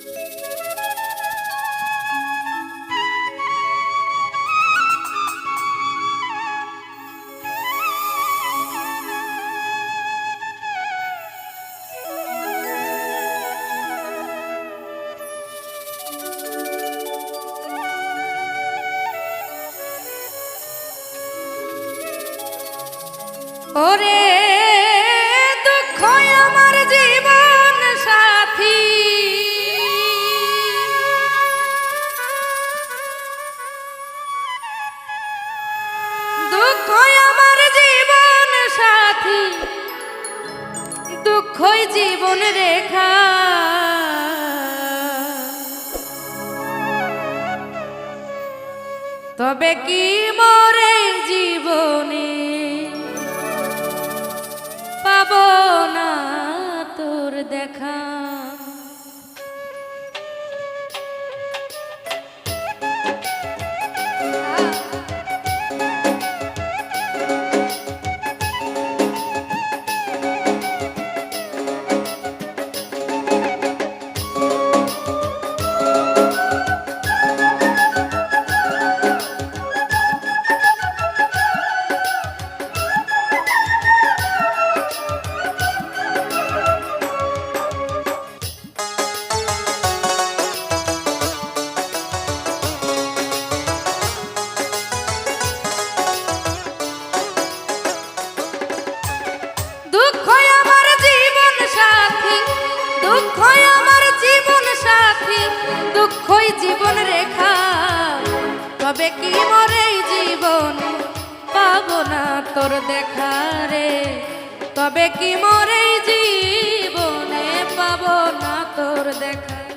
ओरे oh, সাথী দুঃখই জীবন রেখা। তবে কি মরে জীবনে পাব না তোর দেখা? জীবন রেখা। তবে কি মরে জীবনে পাবো না তোর দেখা রে? তবে কি মরে জীবনে পাবো না তোর দেখা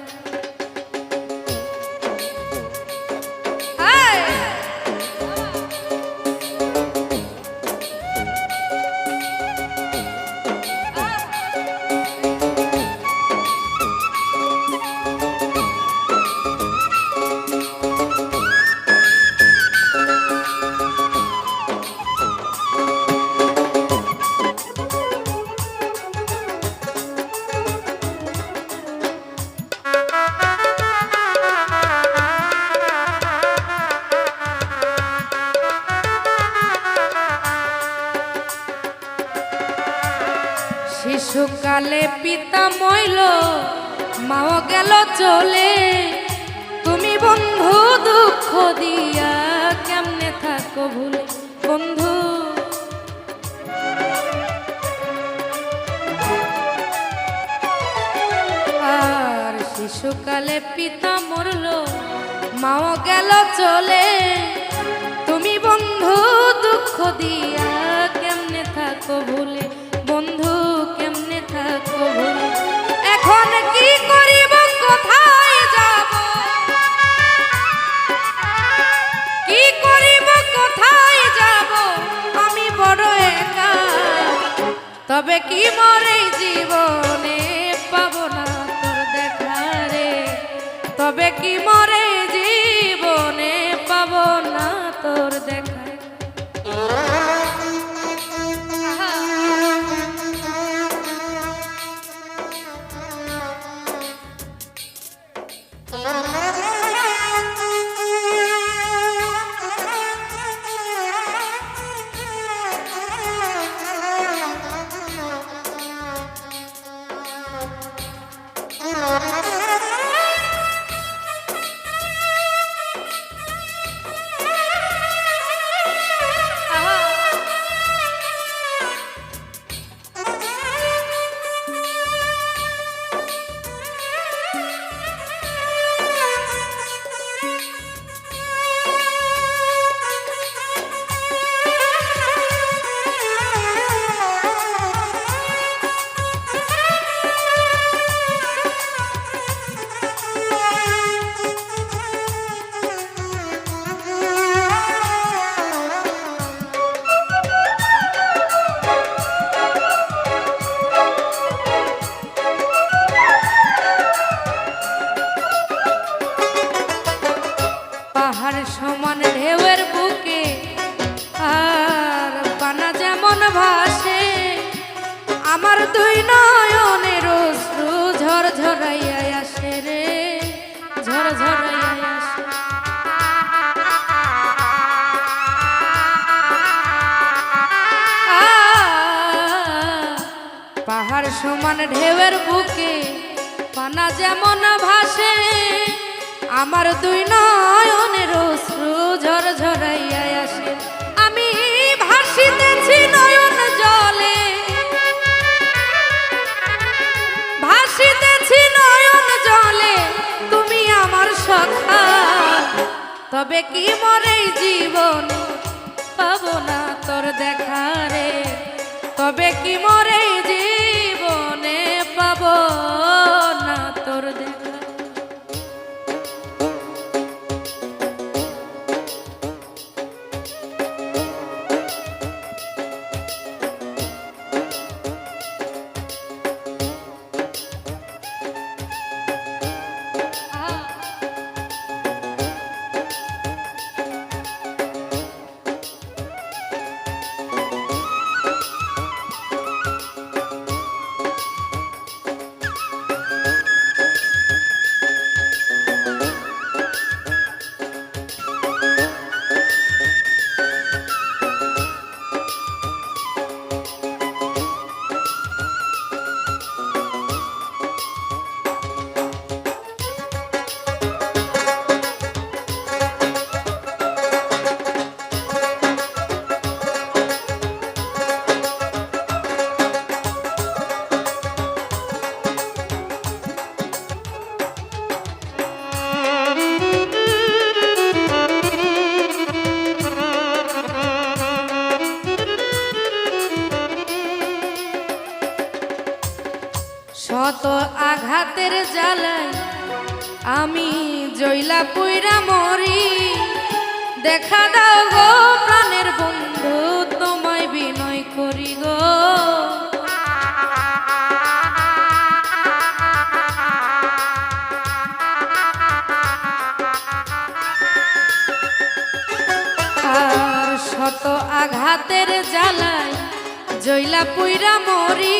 পিতা মইল, মাও গেল চলে। তুমি বন্ধু, দুঃখ দিয়া কেমনে থাকো ভুলে বন্ধু? আর শিশুকালে পিতা মরল, মাও গেল চলে। তুমি বন্ধু, দুঃখ দিয়া কেমনে থাকো ভুলে তবে কি মরে জীবনে পাবো না তোর দেখা রে? তবে কি মরে পাহাড় সমান ঢেউয়ের বুকে পানা যেমন ভাসে আমার দুই নয়নের অশ্রু ঝর ঝরাইয়া আসে। তবে কি মরে জীবন? পাবো না তোর দেখা রে। তবে কি মরে শত আঘাতের জ্বালায় আমি জইলা পুইরা মরি। দেখা দাও গো প্রাণের বন্ধু, তোমায় বিনয় করি গো। আর শত আঘাতের জ্বালায় জইলা পুইরা মরি।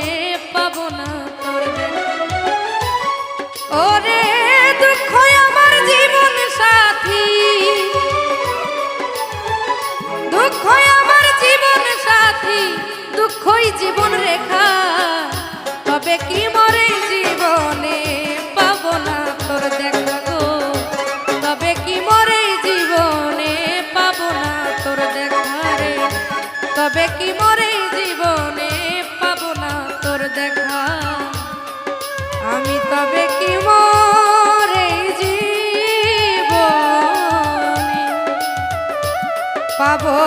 জীবন রেখা। তবে কি মরে জীবনে পাবো না তোর দেখা গো? তবে কি মরে জীবনে পাবো না তোর দেখা রে? তবে কি মরে জীবনে পাবো না তোর দেখা? আমি তবে কি মরে জীবনে পাবো?